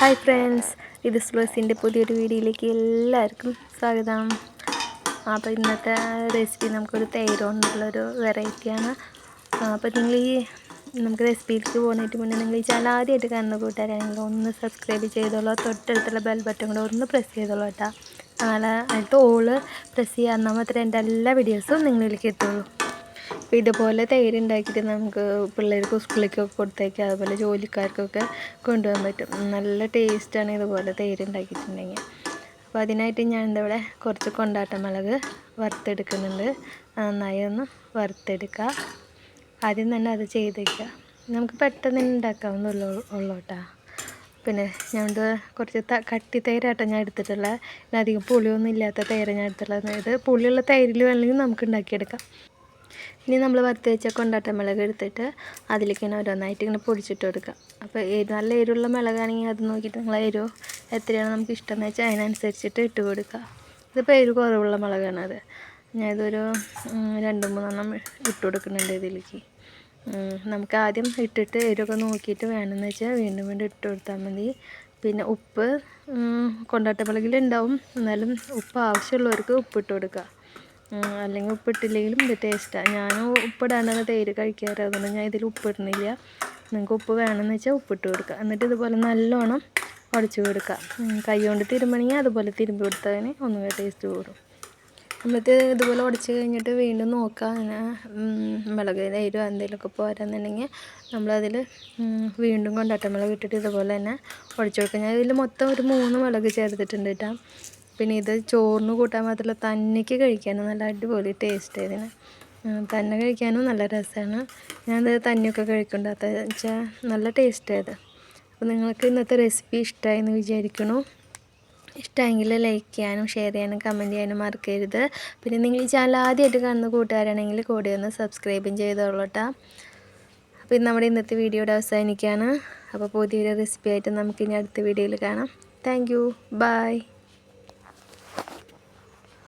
Hi friends ഇത് സ്ലോസിന്റെ പുതിയൊരു വീഡിയോയിലേക്ക് എല്ലാവർക്കും സ്വാഗതം. അപ്പോൾ ഇന്നത്തെ റെസിപ്പി നമുക്കൊരു തൈര് കൊണ്ടുള്ളൊരു വെറൈറ്റിയാണ് അപ്പോൾ നിങ്ങൾ ഈ നമുക്ക് റെസിപ്പിയിലേക്ക് പോകുന്നതിന് മുന്നേ നിങ്ങൾ ഈ ചാനൽ ആദ്യമായിട്ട് കാണുന്ന കൂട്ടുകാരാണെങ്കിൽ ഒന്ന് സബ്സ്ക്രൈബ് ചെയ്തോളൂ. തൊട്ടടുത്തുള്ള ബെൽ ബട്ടൺ കൂടെ ഒന്ന് പ്രസ് ചെയ്തോളൂ കേട്ടോ. നാളെ അതിലത്തെ ഓൾ പ്രസ് ചെയ്യാമെന്നാൽ മാത്രമേ എന്റെ എല്ലാ വീഡിയോസും നിങ്ങളിലേക്ക് എത്തുള്ളൂ. ഇതുപോലെ തൈര് ഉണ്ടാക്കിയിട്ട് നമുക്ക് പിള്ളേർക്ക് സ്കൂളിലേക്കൊക്കെ കൊടുത്തേക്കാം. അതുപോലെ ജോലിക്കാർക്കൊക്കെ കൊണ്ടുപോകാൻ പറ്റും. നല്ല ടേസ്റ്റാണ് ഇതുപോലെ തൈര് ഉണ്ടാക്കിയിട്ടുണ്ടെങ്കിൽ. അപ്പോൾ അതിനായിട്ട് ഞാൻ ഇവിടെ കുറച്ച് കൊണ്ടാട്ട മുളക് വറുത്തെടുക്കുന്നുണ്ട്. നന്നായി ഒന്ന് വറുത്തെടുക്കുക ആദ്യം തന്നെ അത് ചെയ്തേക്കുക നമുക്ക് പെട്ടെന്ന് ഉണ്ടാക്കാവുന്നുള്ളൂ ഉള്ളൂ കേട്ടോ. പിന്നെ ഞാൻ കുറച്ച് ത കട്ടി തൈരാട്ടം ഞാൻ എടുത്തിട്ടുള്ളത് പിന്നെ അധികം പുളിയൊന്നും ഇല്ലാത്ത തൈര ഞാൻ എടുത്തിട്ടുള്ളത്. ഇത് പുളിയുള്ള തൈരിൽ വേണമെങ്കിൽ നമുക്ക് ഉണ്ടാക്കിയെടുക്കാം. ഇനി നമ്മൾ വറുത്ത് വെച്ച കൊണ്ടാട്ട മുളക് എടുത്തിട്ട് അതിലേക്ക് ഇങ്ങനെ ഓരോന്നായിട്ട് ഇങ്ങനെ പൊടിച്ചിട്ട് കൊടുക്കുക അപ്പോൾ നല്ല എരിവുള്ള മുളകാണെങ്കിൽ അത് നോക്കിയിട്ട് നിങ്ങൾ എരിവ് എത്രയാണ് നമുക്ക് ഇഷ്ടമെന്ന് വെച്ചാൽ അതിനനുസരിച്ചിട്ട് ഇട്ട് കൊടുക്കുക ഇതിപ്പോൾ എരിവ് കുറവുള്ള മുളകാണ് അത്. ഞാനിതൊരു രണ്ട് മൂന്നെണ്ണം ഇട്ട് കൊടുക്കുന്നുണ്ട് ഇതിലേക്ക്. നമുക്ക് ആദ്യം ഇട്ടിട്ട് എരിവൊക്കെ നോക്കിയിട്ട് വേണമെന്ന് വെച്ചാൽ വീണ്ടും വീണ്ടും ഇട്ട് കൊടുത്താൽ മതി. പിന്നെ ഉപ്പ് കൊണ്ടാട്ട മുളകിലുണ്ടാവും എന്നാലും ഉപ്പ് ആവശ്യമുള്ളവർക്ക് ഉപ്പിട്ട് കൊടുക്കുക അല്ലെങ്കിൽ ഉപ്പിട്ടില്ലെങ്കിലും ഇത് ടേസ്റ്റാണ് ഞാൻ ഉപ്പിടാണ്ടാണ് തേര് കഴിക്കാറ്. അതുകൊണ്ട് ഞാൻ ഇതിൽ ഉപ്പിടുന്നില്ല. നിങ്ങൾക്ക് ഉപ്പ് വേണമെന്ന് വെച്ചാൽ ഉപ്പിട്ട് കൊടുക്കുക. എന്നിട്ട് ഇതുപോലെ നല്ലോണം ഉടച്ച് കൊടുക്കുക. കൈ കൊണ്ട് തിരുമ്പണമെങ്കിൽ അതുപോലെ തിരുമ്പി കൊടുത്തതിന് ഒന്നുകൂടെ ടേസ്റ്റ് കൂടും. എന്നിട്ട് ഇതുപോലെ ഉടച്ച് കഴിഞ്ഞിട്ട് വീണ്ടും നോക്കുക. മുളക് തൈരോ എന്തെങ്കിലുമൊക്കെ പോരാന്നുണ്ടെങ്കിൽ നമ്മളതിൽ വീണ്ടും കൊണ്ടാട്ട മുളക് ഇട്ടിട്ട് ഇതുപോലെ തന്നെ ഉടച്ച് കൊടുക്കുക. ഞാൻ ഇതിൽ മൊത്തം ഒരു മൂന്ന് മുളക് ചേർത്തിട്ടുണ്ട് കേട്ടോ. പിന്നെ ഇത് ചോറിന് കൂട്ടാൻ മാത്രമല്ല തന്നെക്ക് കഴിക്കാനും നല്ല അടിപൊളി ടേസ്റ്റ് ഇതിന്. തന്നെ കഴിക്കാനും നല്ല രസമാണ്. ഞാനത് തന്നെയൊക്കെ കഴിക്കുന്നുണ്ട്. വെച്ചാൽ നല്ല ടേസ്റ്റ് ആയത് അപ്പോൾ നിങ്ങൾക്ക് ഇന്നത്തെ റെസിപ്പി ഇഷ്ടമായി എന്ന് വിചാരിക്കണു ഇഷ്ടമെങ്കിൽ ലൈക്ക് ചെയ്യാനും ഷെയർ ചെയ്യാനും കമന്റ് ചെയ്യാനും മറക്കരുത്. പിന്നെ നിങ്ങൾ ഈ ചാനൽ ആദ്യമായിട്ട് കാണുന്ന കൂട്ടുകാരാണെങ്കിൽ കൂടെ ഒന്ന് സബ്സ്ക്രൈബും ചെയ്തോളൂ കേട്ടോ അപ്പോൾ ഇന്ന് നമ്മുടെ ഇന്നത്തെ വീഡിയോയുടെ അവസാനിക്കുകയാണ്. അപ്പോൾ പുതിയൊരു റെസിപ്പി ആയിട്ട് നമുക്ക് ഇനി അടുത്ത വീഡിയോയിൽ കാണാം. Thank you by